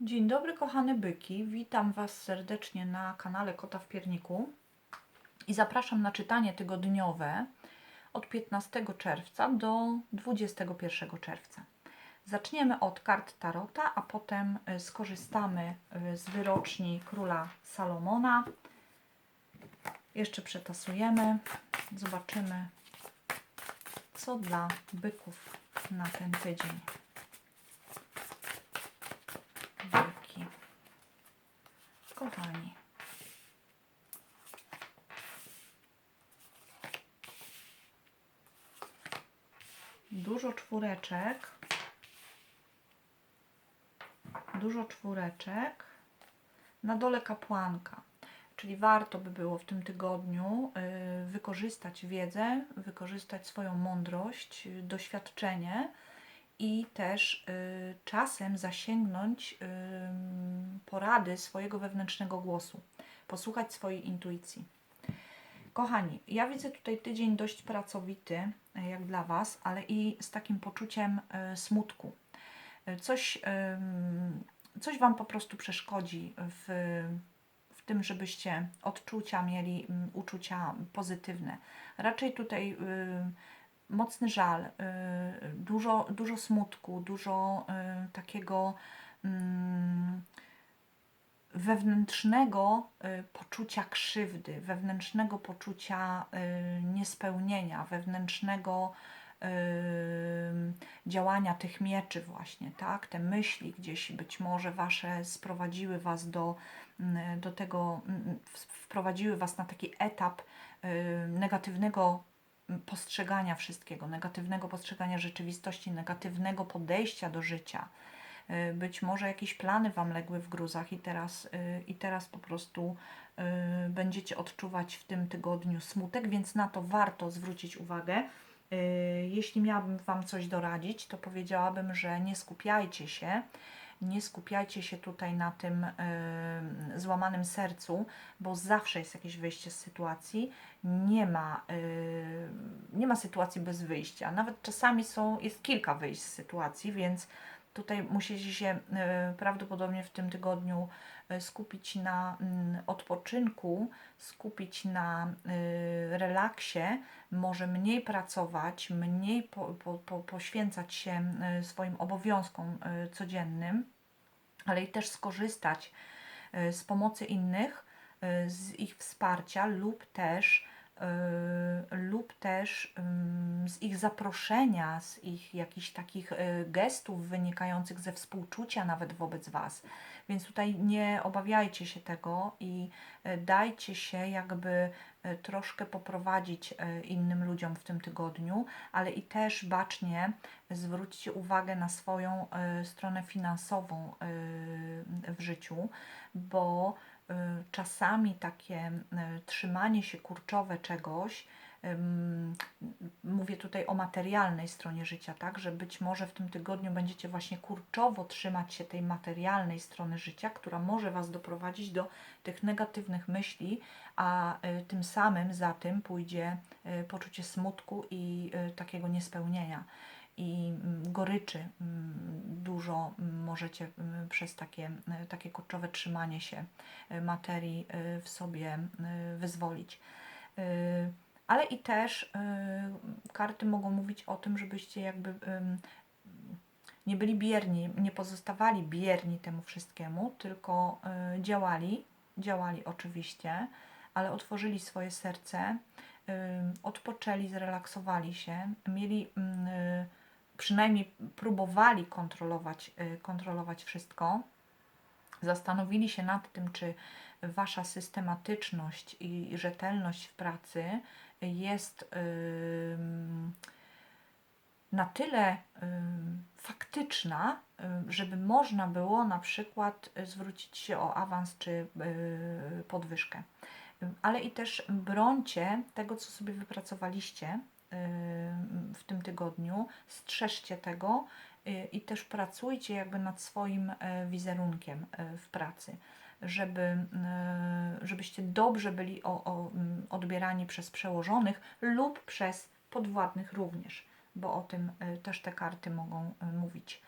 Dzień dobry, kochane byki. Witam Was serdecznie na kanale Kota w Pierniku i zapraszam na czytanie tygodniowe od 15 czerwca do 21 czerwca. Zaczniemy od kart Tarota, a potem y, skorzystamy y, z wyroczni króla Salomona. Jeszcze przetasujemy, zobaczymy, co dla byków na ten tydzień. Byki. Kochani. Dużo czwóreczek. Dużo czwóreczek. Na dole kapłanka. Czyli warto by było w tym tygodniu y, wykorzystać wiedzę, wykorzystać swoją mądrość, doświadczenie i też y, czasem zasięgnąć y, porady swojego wewnętrznego głosu, posłuchać swojej intuicji. Kochani, ja widzę tutaj tydzień dość pracowity, y, jak dla Was, ale i z takim poczuciem y, smutku. Y, Coś, ym, coś Wam po prostu przeszkodzi w, w tym, żebyście odczucia mieli, ym, uczucia pozytywne. Raczej tutaj y, mocny żal, y, dużo, dużo smutku, dużo y, takiego mm, wewnętrznego y, poczucia krzywdy, wewnętrznego poczucia niespełnienia, wewnętrznego działania tych mieczy właśnie, tak? Te myśli gdzieś być może wasze sprowadziły was do, mm, do tego, mm, wprowadziły was na taki etap negatywnego postrzegania wszystkiego, negatywnego postrzegania rzeczywistości, negatywnego podejścia do życia. Y, Być może jakieś plany Wam legły w gruzach i teraz, y, i teraz po prostu y, będziecie odczuwać w tym tygodniu smutek, więc na to warto zwrócić uwagę. Jeśli miałabym Wam coś doradzić, to powiedziałabym, że nie skupiajcie się, nie skupiajcie się tutaj na tym y, złamanym sercu, bo zawsze jest jakieś wyjście z sytuacji. Nie ma, y, nie ma sytuacji bez wyjścia. Nawet czasami są, jest kilka wyjść z sytuacji, więc tutaj musicie się y, prawdopodobnie w tym tygodniu y, skupić na mm, odpoczynku, skupić na y, relaksie, może mniej pracować, mniej po, po, po, poświęcać się swoim obowiązkom codziennym, ale i też skorzystać z pomocy innych, z ich wsparcia lub też lub też z ich zaproszenia, z ich jakichś takich y, gestów wynikających ze współczucia nawet wobec Was. Więc tutaj nie obawiajcie się tego i y, dajcie się jakby y, troszkę poprowadzić innym ludziom w tym tygodniu, ale i też bacznie zwróćcie uwagę na swoją stronę finansową w życiu, bo czasami takie trzymanie się kurczowe czegoś, mówię tutaj o materialnej stronie życia, tak, że być może w tym tygodniu będziecie właśnie kurczowo trzymać się tej materialnej strony życia, która może Was doprowadzić do tych negatywnych myśli, a y, tym samym za tym pójdzie y, poczucie smutku i y, takiego niespełnienia i mm, goryczy mm, dużo możecie mm, przez takie, takie kurczowe trzymanie się materii w sobie wyzwolić. Ale i też y, karty mogą mówić o tym, żebyście jakby nie byli bierni, nie pozostawali bierni temu wszystkiemu, tylko y, działali, działali oczywiście, ale otworzyli swoje serce, odpoczęli, zrelaksowali się, mieli y, przynajmniej próbowali kontrolować, kontrolować wszystko, zastanowili się nad tym, czy wasza systematyczność i rzetelność w pracy jest na tyle faktyczna, żeby można było na przykład zwrócić się o awans czy y, podwyżkę. Ale i też brońcie tego, co sobie wypracowaliście w tym tygodniu, strzeżcie tego y, i też pracujcie jakby nad swoim y, wizerunkiem w pracy, żeby, y, żebyście dobrze byli o, o, odbierani przez przełożonych lub przez podwładnych również, bo o tym y, też te karty mogą y, mówić.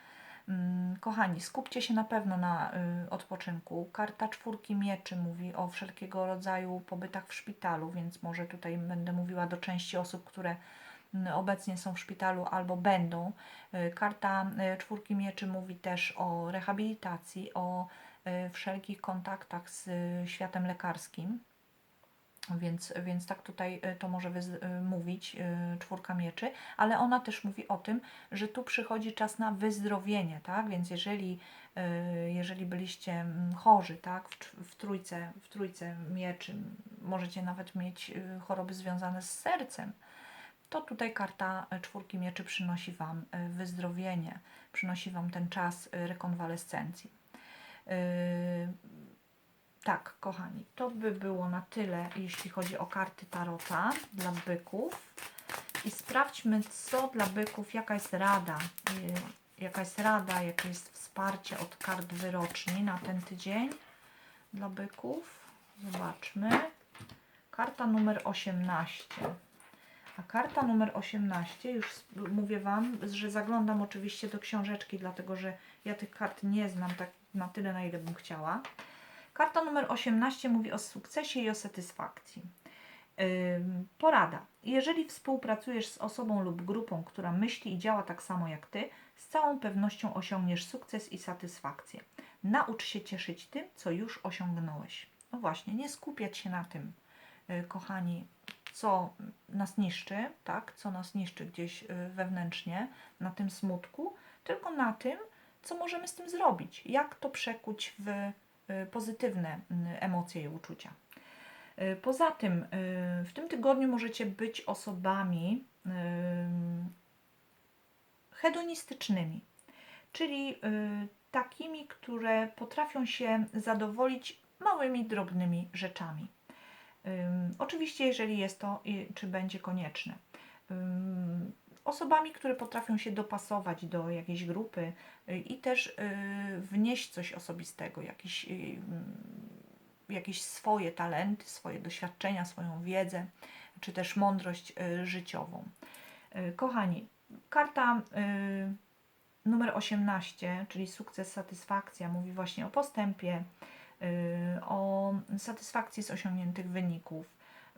Mm, Kochani, skupcie się na pewno na odpoczynku. Karta czwórki mieczy mówi o wszelkiego rodzaju pobytach w szpitalu, więc może tutaj będę mówiła do części osób, które obecnie są w szpitalu albo będą. Karta czwórki mieczy mówi też o rehabilitacji, o wszelkich kontaktach z y, światem lekarskim. Więc, więc tak tutaj y, to może mówić czwórka mieczy, ale ona też mówi o tym, że tu przychodzi czas na wyzdrowienie, tak? Więc jeżeli, jeżeli byliście mm, chorzy, tak, w, w, trójce, w trójce mieczy, możecie nawet mieć choroby związane z sercem, to tutaj karta czwórki mieczy przynosi Wam wyzdrowienie, przynosi Wam ten czas rekonwalescencji. Y, tak, kochani, to by było na tyle, jeśli chodzi o karty Tarota dla byków. I sprawdźmy, co dla byków, jaka jest rada, y, jaka jest rada, jakie jest wsparcie od kart wyroczni na ten tydzień dla byków. Zobaczmy. Karta numer 18. A karta numer 18, już mówię Wam, że zaglądam oczywiście do książeczki, dlatego że ja tych kart nie znam tak na tyle, na ile bym chciała. Karta numer 18 mówi o sukcesie i o satysfakcji. Porada. Jeżeli współpracujesz z osobą lub grupą, która myśli i działa tak samo jak ty, z całą pewnością osiągniesz sukces i satysfakcję. Naucz się cieszyć tym, co już osiągnąłeś. No właśnie, nie skupiać się na tym, y, kochani, co nas niszczy, tak, co nas niszczy gdzieś y, wewnętrznie, na tym smutku, tylko na tym, co możemy z tym zrobić, jak to przekuć w y, pozytywne y, emocje i uczucia. Y, Poza tym, w tym tygodniu możecie być osobami hedonistycznymi, czyli takimi, które potrafią się zadowolić małymi, drobnymi rzeczami. Oczywiście, jeżeli jest to, czy będzie konieczne. Osobami, które potrafią się dopasować do jakiejś grupy y, i też y, wnieść coś osobistego, jakiś, y, ym, jakieś swoje talenty, swoje doświadczenia, swoją wiedzę, czy też mądrość życiową. Kochani, karta numer 18, czyli sukces, satysfakcja, mówi właśnie o postępie, o satysfakcji z osiągniętych wyników,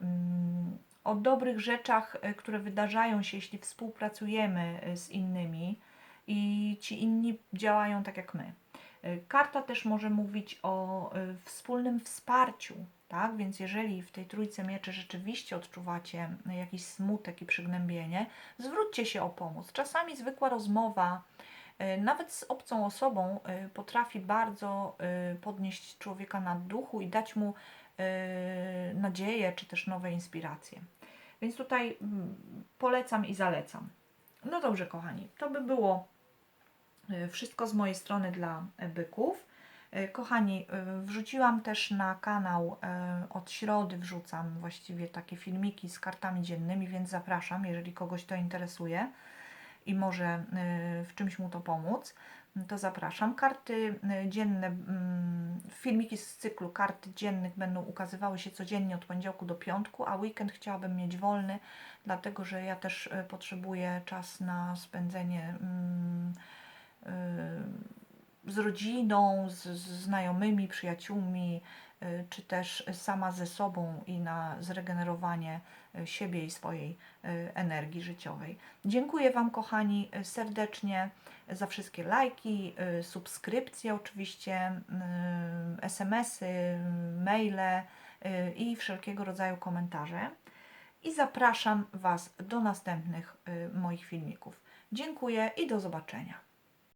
ym, o dobrych rzeczach, y, które wydarzają się, jeśli współpracujemy y, z innymi i ci inni działają tak jak my. Y, Karta też może mówić o wspólnym wsparciu, tak? Więc jeżeli w tej trójce mieczy rzeczywiście odczuwacie jakiś smutek i przygnębienie, zwróćcie się o pomoc. Czasami zwykła rozmowa, nawet z obcą osobą, potrafi bardzo podnieść człowieka na duchu i dać mu nadzieję czy też nowe inspiracje. Więc tutaj mm, polecam i zalecam. No dobrze, kochani, to by było y, wszystko z mojej strony dla e, byków. Y, Kochani, y, wrzuciłam też na kanał od środy, wrzucam właściwie takie filmiki z kartami dziennymi, więc zapraszam, jeżeli kogoś to interesuje i może w czymś mu to pomóc, to zapraszam. Karty y, dzienne, mm, filmiki z cyklu kart dziennych będą ukazywały się codziennie od poniedziałku do piątku, a weekend chciałabym mieć wolny, dlatego że ja też y, potrzebuję czas na spędzenie mm, y, z rodziną, z, znajomymi, przyjaciółmi, czy też sama ze sobą i na zregenerowanie y, siebie i swojej y, energii życiowej. Dziękuję Wam, kochani, y, serdecznie za wszystkie lajki, y, subskrypcje, oczywiście, y, SMS-y, y, maile y, i wszelkiego rodzaju komentarze. I zapraszam Was do następnych y, moich filmików. Dziękuję i do zobaczenia.